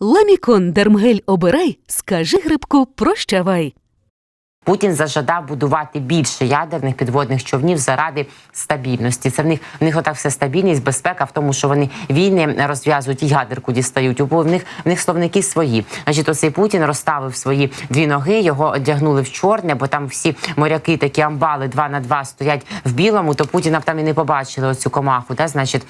Ламікон Дермгель обирай, скажи грибку прощавай. Путін зажадав будувати більше ядерних підводних човнів заради стабільності. Це в них в них отак все стабільність, безпека в тому, що вони війни розв'язують ядерку дістають. У них в них словники свої. Значить, оцей Путін розставив свої дві ноги, його одягнули в чорне, бо там всі моряки такі амбали два на два стоять в білому. То Путіна б там і не побачили оцю комаху. Та значить.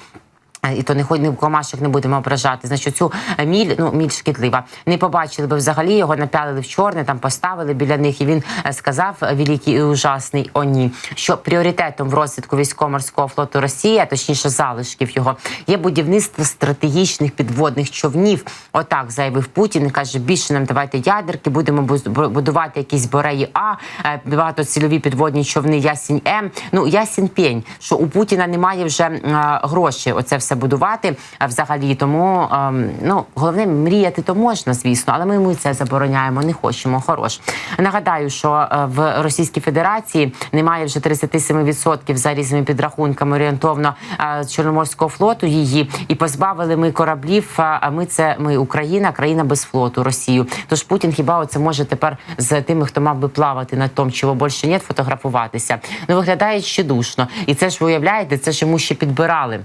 І то не хоч не в комашок не будемо ображати. Значить, цю міль, ну міль шкідлива. Не побачили би взагалі його напялили в чорне, там поставили біля них. І він е, сказав великий і ужасний оні, що пріоритетом в розвитку військово-морського флоту Росії, а точніше залишків його, є будівництво стратегічних підводних човнів. Отак заявив Путін. і Каже, більше нам давайте ядерки, будемо бу- будувати якісь бореї. А е, багатоцільові підводні човни Ясінь М. Ну Ясінь Пень, що у Путіна немає вже е, грошей. Оце все будувати а взагалі. Тому ем, ну головне мріяти то можна, звісно, але ми йому це забороняємо. Не хочемо. Хорош. Нагадаю, що е, в Російській Федерації немає вже 37% за різними підрахунками орієнтовно е, Чорноморського флоту її і позбавили ми кораблів. А ми це ми Україна, країна без флоту, Росію. Тож Путін хіба оце може тепер з тими, хто мав би плавати на тому, чого більше нет, фотографуватися. Ну виглядає ще душно, і це ж ви уявляєте, це ж йому ще підбирали.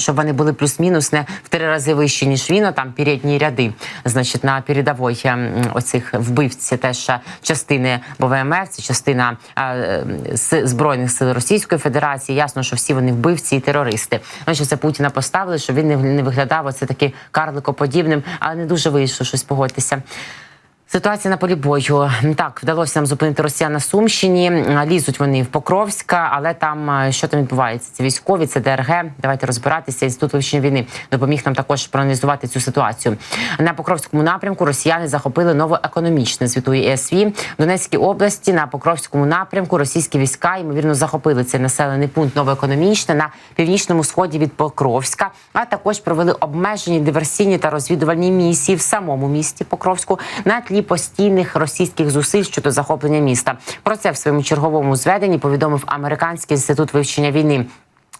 Щоб вони були плюс-мінус не в три рази вищі, ніж він, а там передні ряди. Значить, на передовій ем, оцих вбивць це теж е, частини, бо ВМФ це частина е, збройних сил Російської Федерації. Ясно, що всі вони вбивці і терористи. Значить, це Путіна поставили, щоб він не, не виглядав оце таки карликоподібним, але не дуже вийшло щось погодьтеся. Ситуація на полі бою так вдалося нам зупинити росіян на Сумщині. Лізуть вони в Покровська, але там що там відбувається? Це військові, це ДРГ. Давайте розбиратися. Інститут вивчення війни допоміг нам також проаналізувати цю ситуацію. На Покровському напрямку росіяни захопили новоекономічне звітує ЕСВ. В Донецькій області на Покровському напрямку російські війська ймовірно захопили цей населений пункт новоекономічне на північному сході від Покровська, а також провели обмежені диверсійні та розвідувальні місії в самому місті Покровську на тлі постійних російських зусиль щодо захоплення міста. Про це в своєму черговому зведенні повідомив американський інститут вивчення війни.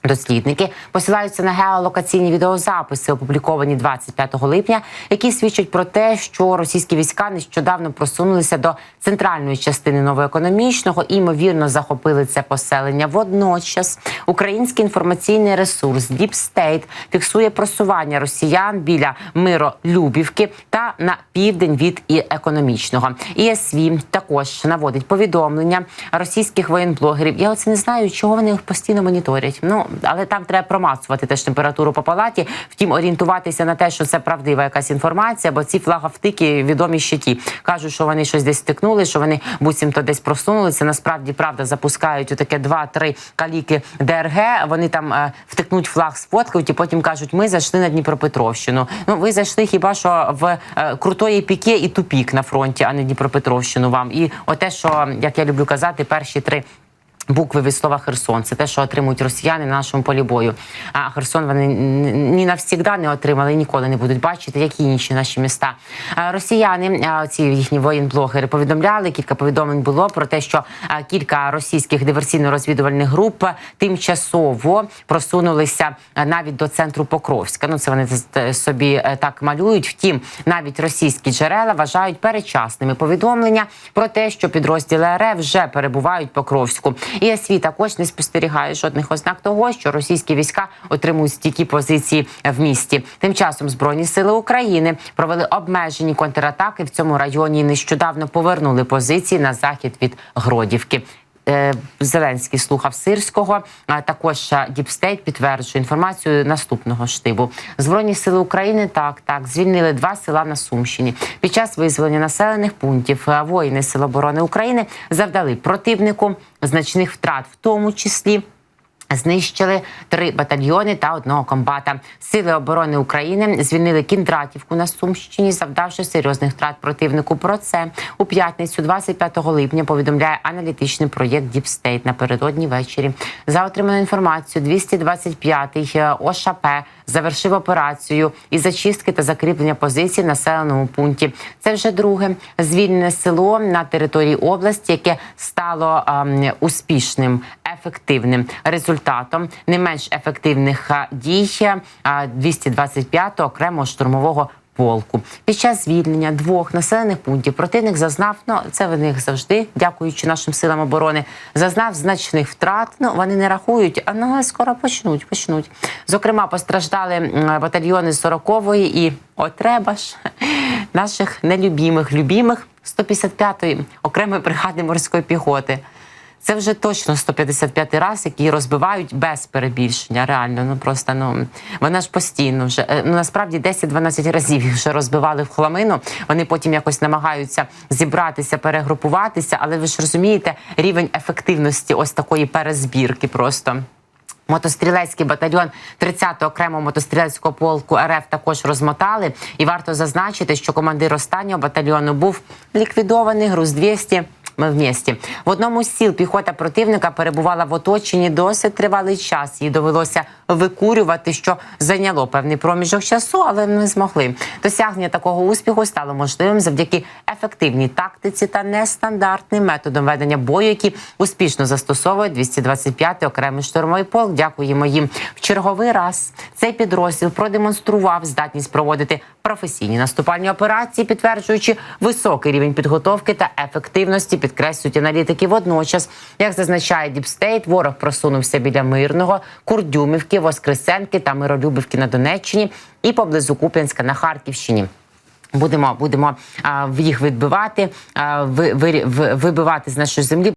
Дослідники посилаються на геолокаційні відеозаписи, опубліковані 25 липня, які свідчать про те, що російські війська нещодавно просунулися до центральної частини новоекономічного і ймовірно захопили це поселення. Водночас український інформаційний ресурс Deep State фіксує просування росіян біля Миролюбівки та на південь від і економічного. ІСВ також наводить повідомлення російських воєнблогерів. Я оце не знаю, чого вони їх постійно моніторять. Ну але там треба промацувати теж температуру по палаті. Втім, орієнтуватися на те, що це правдива якась інформація, бо ці флаговтики відомі ще ті. кажуть, що вони щось десь стикнули, що вони буцімто десь просунулися. Насправді правда запускають у таке два-три каліки ДРГ. Вони там е, втикнуть флаг, сфоткають і потім кажуть, ми зайшли на Дніпропетровщину. Ну ви зайшли хіба що в е, крутої піке і тупік на фронті, а не Дніпропетровщину вам. І оте, що як я люблю казати, перші три. Букви від слова Херсон це те, що отримують росіяни на нашому полі бою. А Херсон вони ні навсігда не отримали ніколи не будуть бачити, як і інші наші міста. Росіяни, ці їхні воєнблогери, повідомляли кілька повідомлень було про те, що кілька російських диверсійно-розвідувальних груп тимчасово просунулися навіть до центру Покровська. Ну це вони собі е, так малюють. Втім, навіть російські джерела вважають передчасними повідомлення про те, що підрозділи РФ вже перебувають в Покровську. І СВІ також не спостерігає жодних ознак того, що російські війська отримують стійкі позиції в місті. Тим часом збройні сили України провели обмежені контратаки в цьому районі. і Нещодавно повернули позиції на захід від Гродівки. Е, Зеленський слухав сирського. Також Діпстейт підтверджує інформацію наступного штибу. Збройні сили України так так звільнили два села на Сумщині. Під час визволення населених пунктів е, воїни Сил оборони України завдали противнику значних втрат, в тому числі. Знищили три батальйони та одного комбата. Сили оборони України звільнили Кіндратівку на Сумщині, завдавши серйозних втрат противнику. Про це у п'ятницю, 25 липня, повідомляє аналітичний проєкт Діпстейт напередодні ввечері. За отриманою інформацією, 225-й ОШП завершив операцію із зачистки та закріплення позицій в населеному пункті. Це вже друге звільнене село на території області, яке стало ем, успішним, ефективним результатом не менш ефективних дій а, 225-го окремого штурмового полку. Під час звільнення двох населених пунктів противник зазнав, ну це в них завжди, дякуючи нашим силам оборони, зазнав значних втрат. Ну вони не рахують, а ну, скоро почнуть. Почнуть. Зокрема, постраждали батальйони 40-ї і о, треба ж наших нелюбімих, любімих 155-ї окремої бригади морської піхоти. Це вже точно 155 раз, які розбивають без перебільшення. Реально, ну просто ну вона ж постійно вже е, ну насправді 10-12 разів їх вже розбивали в хламину. Вони потім якось намагаються зібратися, перегрупуватися, але ви ж розумієте рівень ефективності ось такої перезбірки просто. Мотострілецький батальйон 30-го окремого мотострілецького полку РФ також розмотали. І варто зазначити, що командир останнього батальйону був ліквідований. Груз 200 ми в місті. В одному з сіл піхота противника перебувала в оточенні досить тривалий час. Їй довелося викурювати, що зайняло певний проміжок часу, але не змогли. Досягнення такого успіху стало можливим завдяки ефективній тактиці та нестандартним методам ведення бою, які успішно застосовує 225-й окремий штурмовий полк. Дякуємо їм в черговий раз. Цей підрозділ продемонстрував здатність проводити професійні наступальні операції, підтверджуючи високий рівень підготовки та ефективності, підкреслюють аналітики. Водночас, як зазначає Діпстейт, ворог просунувся біля мирного, Курдюмівки, Воскресенки та Миролюбівки на Донеччині і поблизу Куп'янська на Харківщині. Будемо будемо а, їх відбивати, а, ви, ви, ви- вибивати з нашої землі.